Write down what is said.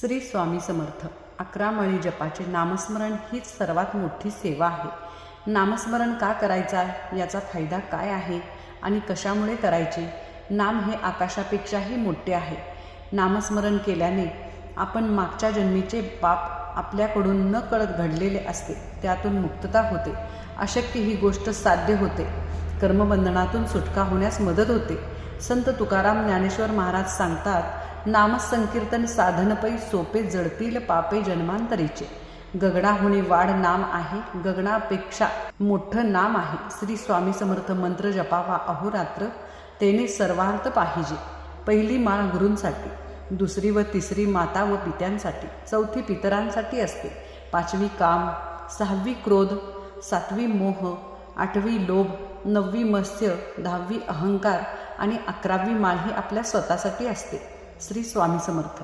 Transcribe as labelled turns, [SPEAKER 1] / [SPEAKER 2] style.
[SPEAKER 1] श्री स्वामी समर्थ. अकरा मळी जपाचे नामस्मरण हीच सर्वात मोठी सेवा आहे. नामस्मरण का करायचं? आहे याचा फायदा काय आहे? आणि कशामुळे करायचे? नाम हे आकाशापेक्षाही मोठे आहे. नामस्मरण केल्याने आपण मागच्या जन्मीचे पाप आपल्याकडून न कळत घडलेले असते. त्यातून मुक्तता होते. अशक्य ही गोष्ट साध्य होते. कर्मबंधनातून सुटका होण्यास मदत होते. संत तुकाराम ज्ञानेश्वर महाराज सांगतात नामसंकीर्तन साधनपै सोपे जडतील पापे जन्मांतरीचे. गगडा होणे वाढ नाम आहे गगनापेक्षा मोठं नाम आहे. श्री स्वामी समर्थ मंत्र जपावा अहोरात्र तेने सर्वार्थ पाहिजे. पहिली माळ गुरूंसाठी दुसरी व तिसरी माता व पित्यांसाठी चौथी पितरांसाठी असते. पाचवी काम सहावी क्रोध सातवी मोह आठवी लोभ नववी मत्स्य दहावी अहंकार आणि अकरावी माळ ही आपल्या स्वतःसाठी असते. श्री स्वामी समर्थ.